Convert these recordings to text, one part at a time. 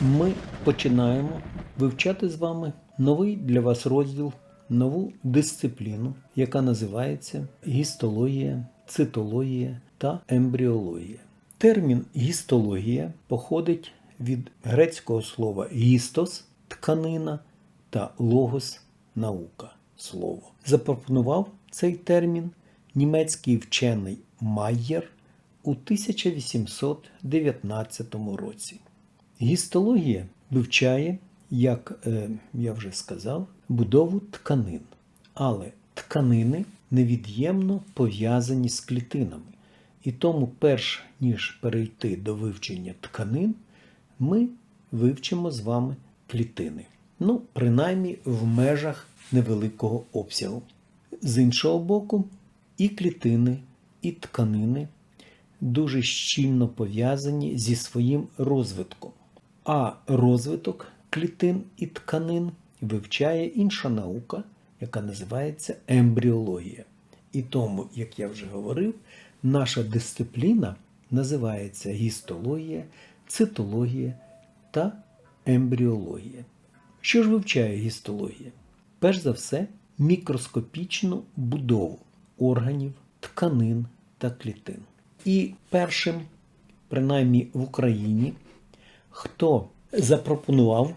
ми починаємо вивчати з вами новий для вас розділ, нову дисципліну, яка називається гістологія, цитологія та ембріологія. Термін гістологія походить від грецького слова гістос тканина та логос наука слово. Запропонував цей термін німецький вчений Майєр у 1819 році. Гістологія вивчає, як е, я вже сказав, будову тканин, але тканини невід'ємно пов'язані з клітинами. І тому, перш ніж перейти до вивчення тканин, ми вивчимо з вами клітини. Ну, принаймні в межах невеликого обсягу. З іншого боку, і клітини, і тканини дуже щільно пов'язані зі своїм розвитком. А розвиток клітин і тканин вивчає інша наука, яка називається ембріологія. І тому, як я вже говорив, наша дисципліна називається гістологія, цитологія та ембріологія. Що ж вивчає гістологія? Перш за все, мікроскопічну будову органів, тканин та клітин. І першим, принаймні в Україні, хто запропонував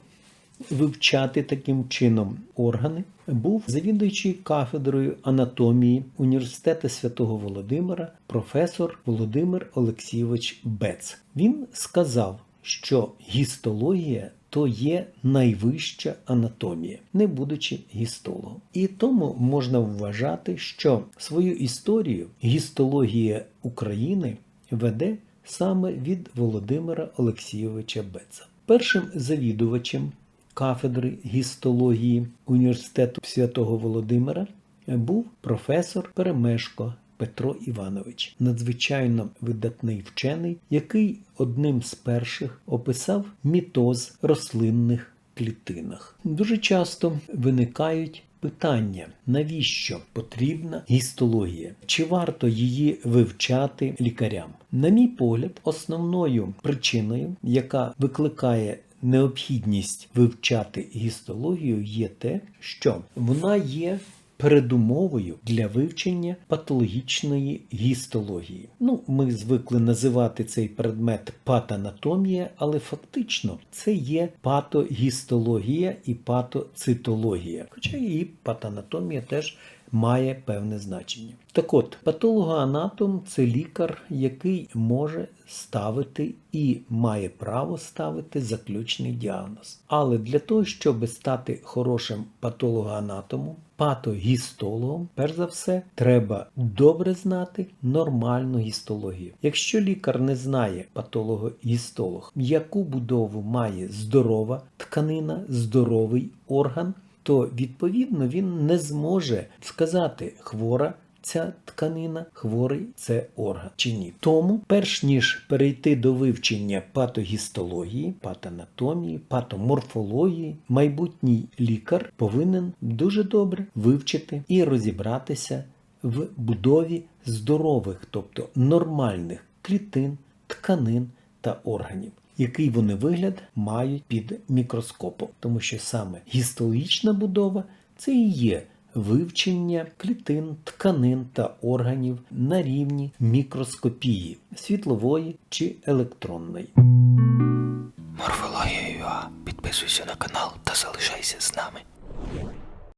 вивчати таким чином органи, був завідуючий кафедрою анатомії університету святого Володимира, професор Володимир Олексійович Бец. Він сказав, що гістологія то є найвища анатомія, не будучи гістологом. І тому можна вважати, що свою історію гістологія України веде саме від Володимира Олексійовича Беца. Першим завідувачем кафедри гістології університету святого Володимира був професор Перемешко Петро Іванович, надзвичайно видатний вчений, який одним з перших описав мітоз рослинних клітинах. Дуже часто виникають питання, навіщо потрібна гістологія? Чи варто її вивчати лікарям? На мій погляд, основною причиною, яка викликає необхідність вивчати гістологію, є те, що вона є передумовою для вивчення патологічної гістології. Ну, ми звикли називати цей предмет патанатомія, але фактично це є патогістологія і патоцитологія. Хоча і патанатомія теж має певне значення. Так от, патологоанатом це лікар, який може ставити і має право ставити заключний діагноз. Але для того, щоб стати хорошим патологоанатомом, патогістологом, перш за все, треба добре знати нормальну гістологію. Якщо лікар не знає патологогістолог, яку будову має здорова тканина, здоровий орган, то відповідно він не зможе сказати хвора. Ця тканина хворий це орган чи ні. Тому, перш ніж перейти до вивчення патогістології, патанатомії, патоморфології, майбутній лікар повинен дуже добре вивчити і розібратися в будові здорових, тобто нормальних клітин, тканин та органів. Який вони вигляд мають під мікроскопом, тому що саме гістологічна будова це і є вивчення клітин, тканин та органів на рівні мікроскопії світлової чи електронної. Морфологія.ua. Підписуйся на канал та залишайся з нами.